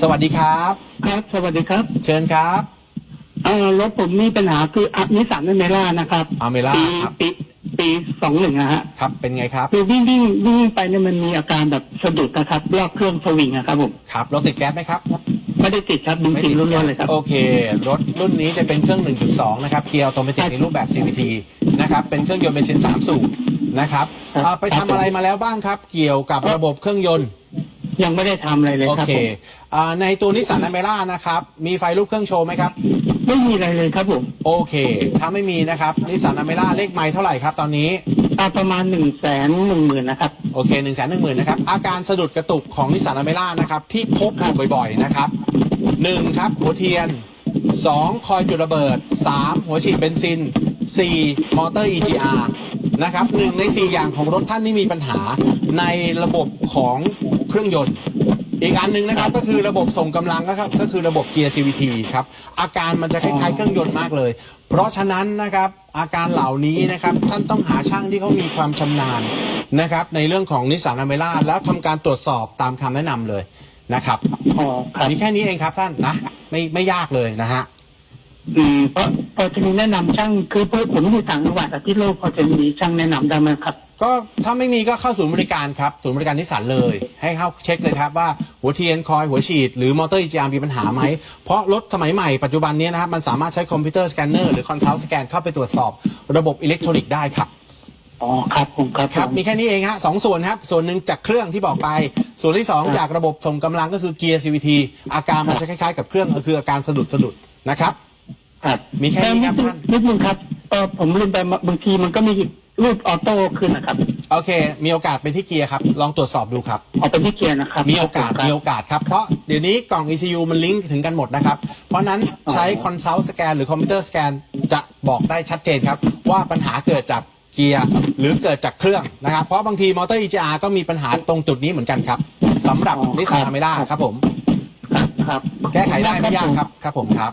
สวัสดีครับ ครับ สวัสดีครับ เชิญครับเอ่อรถผมมีปัญหาคืออันิสสันเมล่านะครับ Almera ปีครับ ปีปีสองหนึ่งนะฮะครับ เป็นไงครับ คือวิ่งวิ่งวิ่งไปเนี่ยมันมีอาการแบบสะดุดนะครับรอบเครื่องสวิงนะครับผมครับรถติดแก๊สไหมครับไม่ได้ติดครับบินไม่ติติดดล้วนๆเลยครับ โอเค รถรุ่นนี้จะเป็นเครื่อง 1.2 นะครับ เกียร์ออโตเมติกในรูปแบบ CVT นะครับ เป็นเครื่องยนต์เบนซิน3สูบนะครับครับอ่าไปทำอะไรมาแล้วบ้างครับ เกี่ยวกับระบบเครื่องยนต์ ยังไม่ได้ทำอะไรเลยโอครับเคผมอ่าในตัวนิสสันอเมร่านะครับ มีไฟรูปเครื่องโชว์ไหมครับ ไม่มีอะไรเลยครับผมโอเค ถ้าไม่มีนะครับนิสสันอเมร่าเลขไมล์เท่าไหร่ครับตอนนี้ อ่าประมาณหนึ่งแสนหนึ่งหมื่นนะครับ โอเคหนึ่งแสนหนึ่งหมื่นนะครับ อาการสะดุดกระตุกของนิสสันอเมร่านะครับ ที่พบอยู่บ่อยๆนะครับหนึ่งครับ หัวเทียนสองคอยจุดระเบิดสามหัวฉีดเบนซินสี่มอเตอร์ EGR นะครับหนึ่งในสี่อย่างของรถท่านที่มีปัญหาในระบบของเครื่องยนต์ อีกอันหนึ่งนะครับก็คือระบบส่งกำลังก็ครับก็คือระบบเกียร์ CVT ครับอาการมันจะคล้ายๆเครื่องยนต์มากเลย เพราะฉะนั้นนะครับอาการเหล่านี้นะครับท่านต้องหาช่างที่เขามีความชำนาญนะครับในเรื่องของนิสสันอเมร่าแล้วทำการตรวจสอบตามคำแนะนำเลยนะครับอ๋อครับมีแค่นี้เองครับท่านนะไม่ไม่ยากเลยนะฮะ อืมเพราะพอจะมีแนะนำช่างคือเพื่อผมอยู่ต่างจังหวัดอะที่โลกพอจะมีช่างแนะนำได้ไหมครับ ก็ถ้าไม่มีก็เข้าศูนย์บริการครับ ศูนย์บริการนิสสันเลย ให้เข้าเช็คเลยครับว่าหัวเทียนคอยหัวฉีด หรือมอเตอร์ EGR มีปัญหาไหม เพราะรถสมัยใหม่ปัจจุบันนี้นะครับ มันสามารถใช้คอมพิวเตอร์สแกนเนอร์หรือคอนซัลท์สแกนเข้าไปตรวจสอบระบบอิเล็กทรอนิกส์ได้ครับ อ๋อครับผมครับครับ ผม มีแค่นี้เองฮะสองส่วนครับ ส่วนหนึ่งจากเครื่องที่บอกไป ส่วนที่สองจากระบบส่งกำลังก็คือเกียร์ CVT อาการมันจะคล้ายๆกับเครื่องก็คืออาการสะดุดสะดุดนะครับ ครับมีแค่นี้ครับแต่ท่าน นิดนึงครับเออผมลืมไปบางทีมันก็มีรูปออโต้ขึ้นนะครับโอเค มีโอกาสเป็นที่เกียร์ครับ ลองตรวจสอบดูครับ เอาเป็นที่เกียร์นะครับมีโอกาสครับมีโอกาสครับ เพราะเดี๋ยวนี้กล่อง ECU มันลิงก์ถึงกันหมดนะครับ เพราะนั้นใช้อ๋อ Consult Scan หรือคอมพิวเตอร์สแกนจะบอกได้ชัดเจนครับ ว่าปัญหาเกิดจากเกียร์ หรือเกิดจากเครื่องนะครับ เพราะบางทีมอเตอร์ EGR ก็มีปัญหาตรงจุดนี้เหมือนกันครับสำหรับนิสสันอเมร่าครับผม ครับครับแก้ไขได้ไม่ยากครับ ครับผมครับ